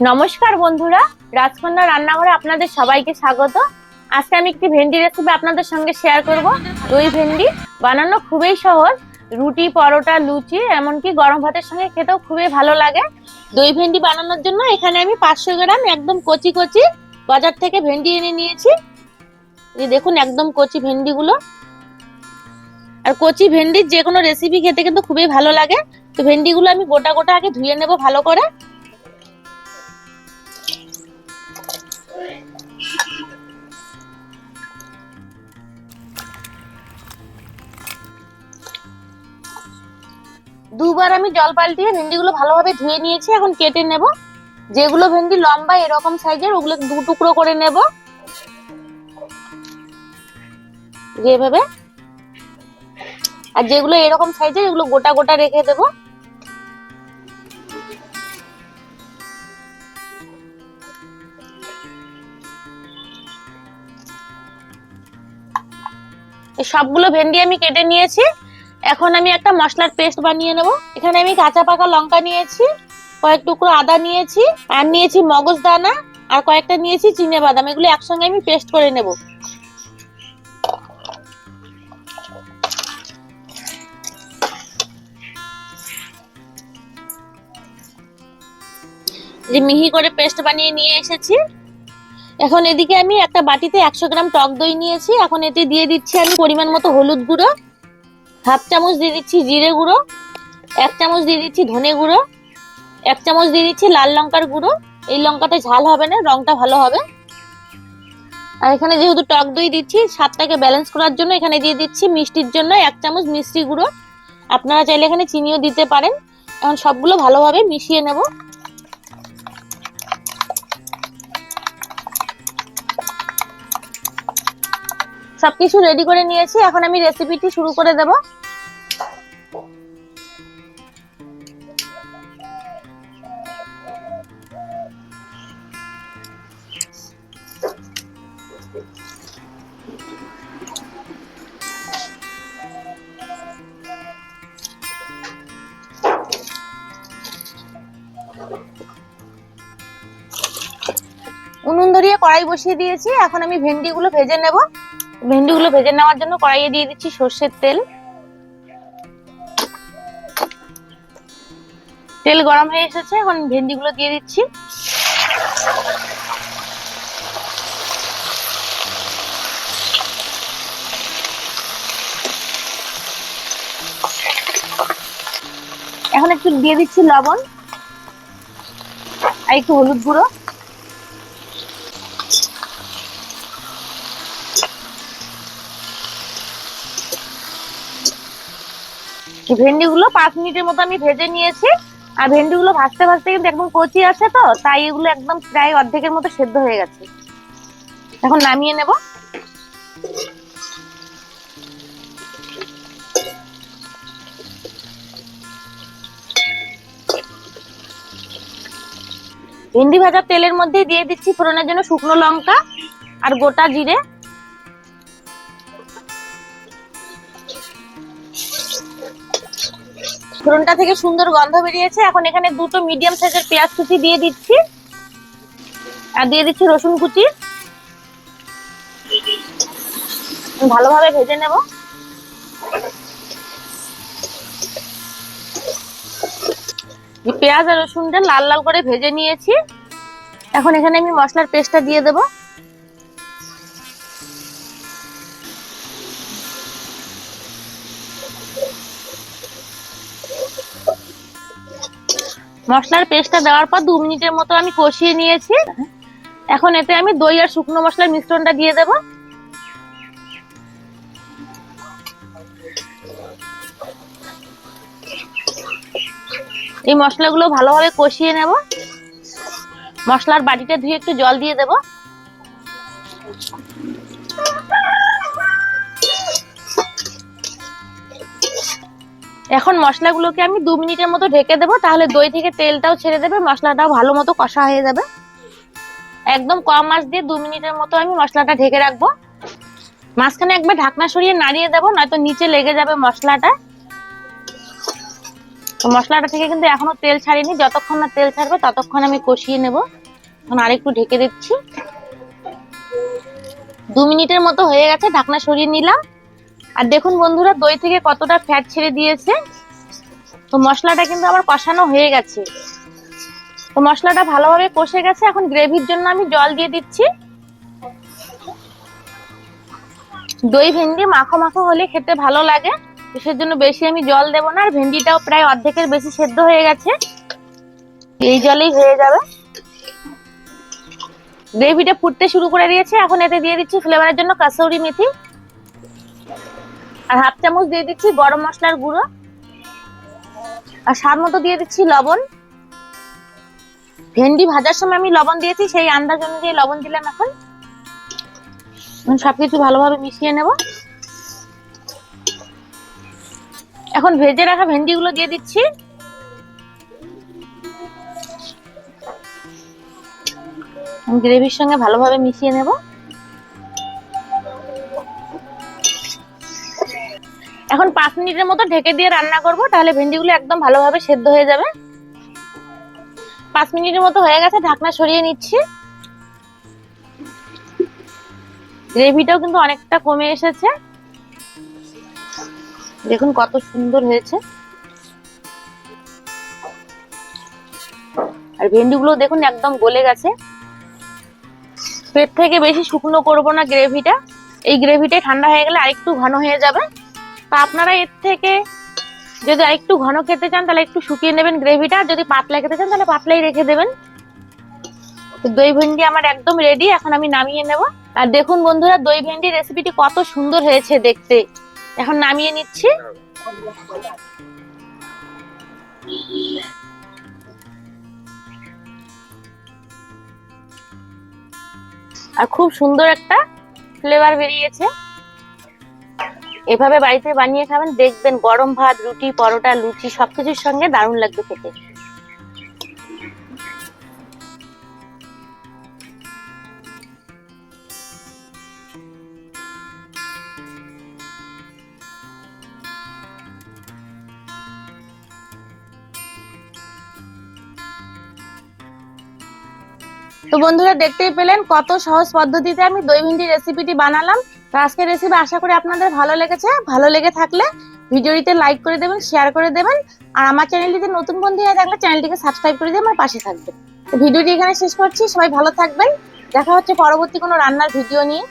নমস্কার বন্ধুরা, রাজকন্যা রান্নাঘরে আপনাদের সবাইকে স্বাগত। আজকে আমি একটি ভেন্ডি রেসিপি আপনাদের সঙ্গে শেয়ার করব। দই ভেন্ডি বানানো খুবই সহজ, রুটি, পরোটা, লুচি, এমনকি গরম ভাতের সঙ্গে খেতেও খুবই ভালো লাগে। দই ভেন্ডি বানানোর জন্য এখানে আমি পাঁচশো গ্রাম একদম কচি কচি বাজার থেকে ভেন্ডি এনে নিয়েছি। এই দেখুন একদম কচি ভেন্ডিগুলো। আর কচি ভেন্ডির যে কোনো রেসিপি খেতে কিন্তু খুবই ভালো লাগে। তো ভেন্ডিগুলো আমি গোটা গোটা আগে ধুয়ে নেব ভালো করে। দুবার আমি জল পাল্টিয়ে ভেন্ডিগুলো ভালোভাবে ধুয়ে নিয়েছি, এখন কেটে নেব। যেগুলো ভেন্ডি লম্বা এরকম সাইজের, ওগুলো দু টুকরো করে নেব। যেভাবে। আর যেগুলো এরকম সাইজের, এগুলো গোটা গোটা রেখে দেব। সবগুলো ভেন্ডি আমি কেটে নিয়েছি। এখন আমি একটা মশলার পেস্ট বানিয়ে নেব। এখানে আমি কাঁচা পাকা লঙ্কা নিয়েছি, কয়েক টুকরো আদা নিয়েছি, আর নিয়েছি মগজ দানা, আর কয়েকটা নিয়েছি চিনে বাদাম। এগুলো একসঙ্গে আমি পেস্ট করে নেব। যে মিহি করে পেস্ট বানিয়ে নিয়ে এসেছি। এখন এদিকে আমি একটা বাটিতে একশো গ্রাম টক দই নিয়েছি। এখন এতে দিয়ে দিচ্ছি আমি পরিমাণ মতো হলুদ গুঁড়ো। হাফ চামচ দিয়ে দিচ্ছি জিরে গুঁড়ো, এক চামচ দিয়ে দিচ্ছি ধনে গুঁড়ো, এক চামচ দিয়ে দিচ্ছি লাল লঙ্কার গুঁড়ো। এই লঙ্কাতে ঝাল হবে না, রংটা ভালো হবে। আর এখানে যেহেতু টক দই দিচ্ছি, স্বাদটাকে ব্যালেন্স করার জন্য এখানে দিয়ে দিচ্ছি মিষ্টির জন্য এক চামচ মিষ্টি গুঁড়ো। আপনারা চাইলে এখানে চিনিও দিতে পারেন। এখন সবগুলো ভালোভাবে মিশিয়ে নেব। সবকিছু রেডি করে নিয়েছি, এখন আমি রেসিপিটি শুরু করে দেব। উনুন ধরিয়ে কড়াই বসিয়ে দিয়েছি, এখন আমি ভেন্ডিগুলো ভেজে নেব। ভেন্ডিগুলো ভেজে নেওয়ার জন্য কড়াইয়ে দিয়ে দিচ্ছি সর্ষের তেল। তেল গরম হয়ে এসেছে, এখন ভেন্ডিগুলো দিয়ে দিচ্ছি। এখন একটু দিয়ে দিচ্ছি লবণ আর একটু হলুদ গুঁড়ো। ভেন্ডিগুলো পাঁচ মিনিটের মতো আমি ভেজে নিয়েছি। আর ভেন্ডিগুলো ভাজতে ভাজতে কিন্তু একদম কচি আছে তো, তাই এগুলো একদম প্রায় অর্ধেকের মতো সেদ্ধ হয়ে গেছে। এখন নামিয়ে নেব। ভেন্ডি ভাজার তেলের মধ্যে দিয়ে দিচ্ছি ফোড়নের জন্য শুকনো লঙ্কা আর গোটা জিরে। ফোড়নটা থেকে সুন্দর গন্ধ বেরিয়েছে। এখন এখানে দুটো মিডিয়াম সাইজের পেঁয়াজ কুচি দিয়ে দিচ্ছি। আর দিয়ে দিচ্ছি রসুন কুচি। ভালোভাবে ভেজে নেব। পেঁয়াজ আর রসুনটা লাল লাল করে ভেজে নিয়েছি। এখন এখানে আমি মশলার পেস্টটা দিয়ে দেবো। মশলার পেস্টটা দেওয়ার পর দু মিনিটের মতো আমি কষিয়ে নিয়েছি। এখন এতে আমি দই আর শুকনো মশলার মিশ্রণটা দিয়ে দেব। এই মশলাগুলো ভালোভাবে কষিয়ে নেব। মশলার বাটিটা ধুয়ে একটু জল দিয়ে দেব। এখন মশলাগুলোকে আমি দু মিনিটের মতো ঢেকে দেবো, তাহলে দই থেকে তেলটাও ছেড়ে দেবে, মশলাটাও ভালো মতো কষা হয়ে যাবে। একদম কম মাছ দিয়ে দু মিনিটের মতো আমি মশলাটা ঢেকে রাখব। মাঝখানে একবার ঢাকনা সরিয়ে নাড়িয়ে দেবো, নয়তো নিচে লেগে যাবে মশলাটা। মশলাটা থেকে কিন্তু এখনও তেল ছাড়িনি, যতক্ষণ না তেল ছাড়বে ততক্ষণ আমি কষিয়ে নেব। এখন আরেকটু ঢেকে দিচ্ছি। দু মিনিটের মতো হয়ে গেছে, ঢাকনা সরিয়ে নিলাম। আর দেখুন বন্ধুরা, দই থেকে কতটা ফ্যাট ছেড়ে দিয়েছে। তো মশলাটা কিন্তু আমার কষানো হয়ে গেছে। তো মশলাটা ভালোভাবে কষে গেছে। এখন গ্রেভির জন্য আমি জল দিয়ে দিচ্ছি। দই ভেন্ডি মাখো মাখো হলে খেতে ভালো লাগে। তো সেজন্য বেশি আমি জল দেবো না। আর ভেন্ডিটাও প্রায় অর্ধেকের বেশি সেদ্ধ হয়ে গেছে। এই জলেই হয়ে যাবে। গ্রেভিটা ফুটতে শুরু করে দিয়েছে। এখন এতে দিয়ে দিচ্ছি ফ্লেভারের জন্য কাসৌরি মেথি। আর হাফ চামচ দিয়ে দিচ্ছি গরম মশলার গুঁড়ো। আর স্বাদ মতো দিয়ে দিচ্ছি লবণ। ভেন্ডি ভাজার সময় আমি লবণ দিয়েছি, সেই আন্দাজ অনুযায়ী লবণ দিলাম এখন। সবকিছু ভালোভাবে মিশিয়ে নেব। এখন ভেজে রাখা ভেন্ডিগুলো দিয়ে দিচ্ছি। গ্রেভির সঙ্গে ভালোভাবে মিশিয়ে নেব। এখন পাঁচ মিনিটের মতো ঢেকে দিয়ে রান্না করব, তাহলে ভেন্ডিগুলো একদম ভালোভাবে সেদ্ধ হয়ে যাবে। পাঁচ মিনিটের মতো হয়ে গেছে, ঢাকনা সরিয়ে নিচ্ছি। গ্রেভিটাও কিন্তু অনেকটা কমে এসেছে। দেখুন কত সুন্দর হয়েছে। আর ভেন্ডিগুলো দেখুন একদম গলে গেছে। পেট থেকে বেশি শুকনো করব না গ্রেভিটা। এই গ্রেভিটাই ঠান্ডা হয়ে গেলে আরেকটু ঘন হয়ে যাবে। তা আপনারা এর থেকে যদি আরেকটু ঘন খেতে চান, তাহলে একটু শুকিয়ে নেবেন গ্রেভিটা। যদি পাতলা খেতে চান, তাহলে পাতলাই রেখে দেবেন। দই ভেন্ডি আমার একদম রেডি এখন আমি নামিয়ে নেব। আর দেখুন বন্ধুরা, দই ভেন্ডি রেসিপিটি কত সুন্দর হয়েছে দেখতে। এখন নামিয়ে নিচ্ছি। আর খুব সুন্দর একটা ফ্লেভার বেরিয়েছে। এভাবে বাড়িতে বানিয়ে খাবেন, দেখবেন গরম ভাত, রুটি, পরোটা, লুচি সবকিছুর সঙ্গে দারুণ লাগবে খেতে। তো বন্ধুরা দেখতেই পেলেন কত সহজ পদ্ধতিতে আমি দই ভিন্ডি রেসিপিটি বানালাম। তো আজকের রেসিপি আশা করি আপনাদের ভালো লেগেছে। ভালো লেগে থাকলে ভিডিওটিতে লাইক করে দেবেন শেয়ার করে দেবেন। আর আমার চ্যানেলটিতে নতুন বন্ধু হয়ে থাকলে চ্যানেলটিকে সাবস্ক্রাইব করে দিয়ে আমার পাশে থাকবেন। তো ভিডিওটি এখানে শেষ করছি। সবাই ভালো থাকবেন। দেখা হচ্ছে পরবর্তী কোনো রান্নার ভিডিও নিয়ে।